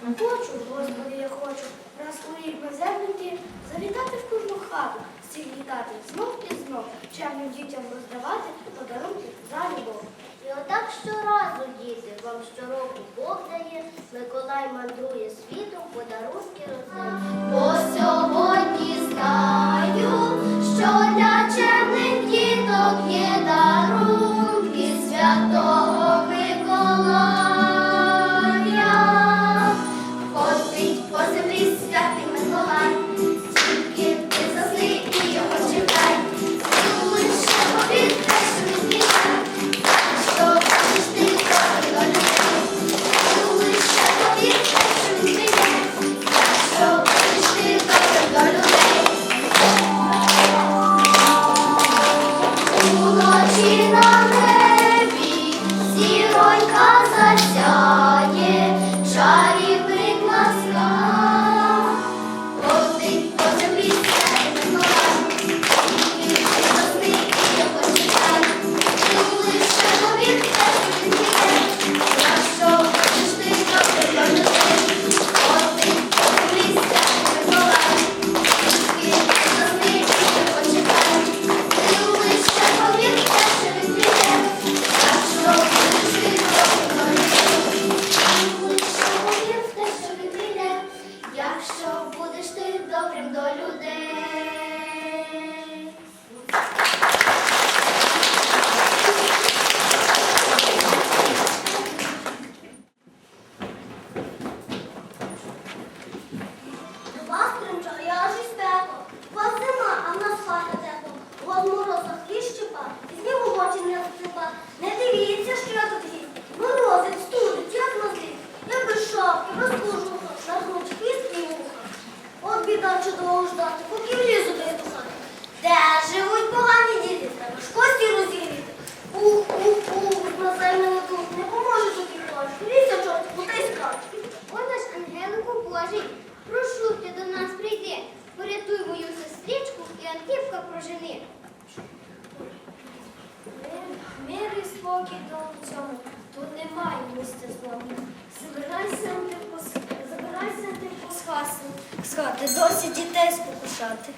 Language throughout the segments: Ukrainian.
Хочу, Господи, я хочу, раз хворій землю ти, завітати в кожну хату, всіх вітати знов і знов, чемним дітям роздавати подарунки за любов. І отак щоразу, діти, вам щороку Бог дає, Миколай мандрує світом, подарунки роздає. По сьогодні знаю, що для чемних діток є. Уночі на небі сіронька засяє, чарі. artık.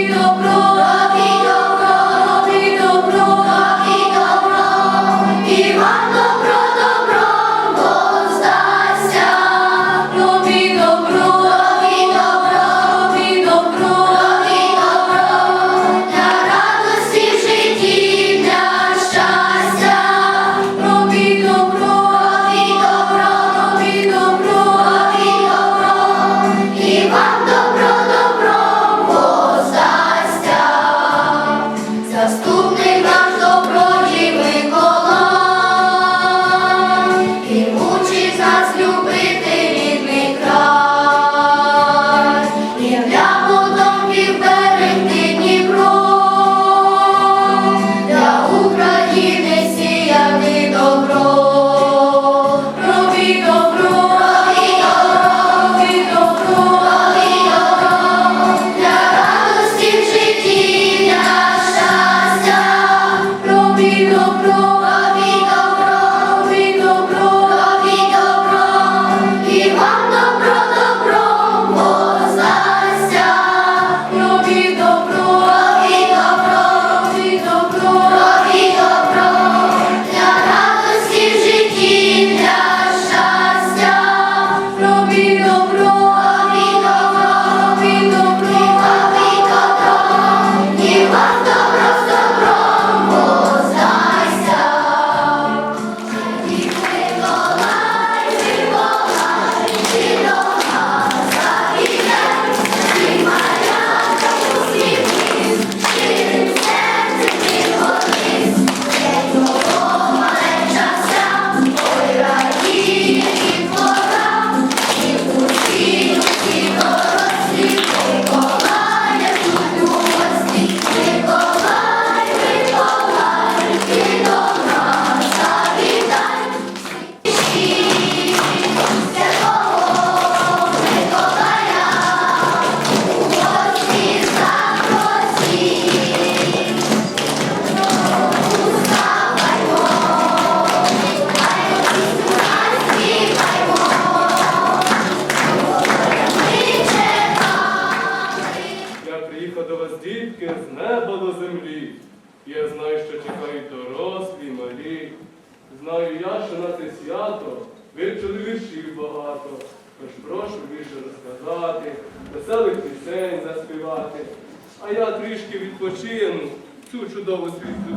добро. прошу більше розказати, веселих пісень заспівати. А я трішки відпочину цю чудову світ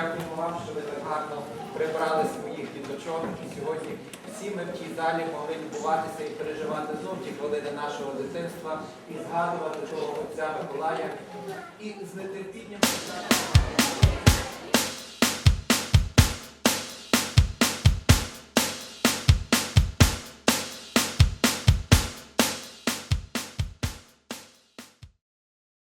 Дякуємо вам, що ви так гарно прибрали своїх діточок. І сьогодні всі ми в тій залі могли відбуватися і переживати знов ті хвилини нашого дитинства і згадувати того отця Миколая і з нетерпінням.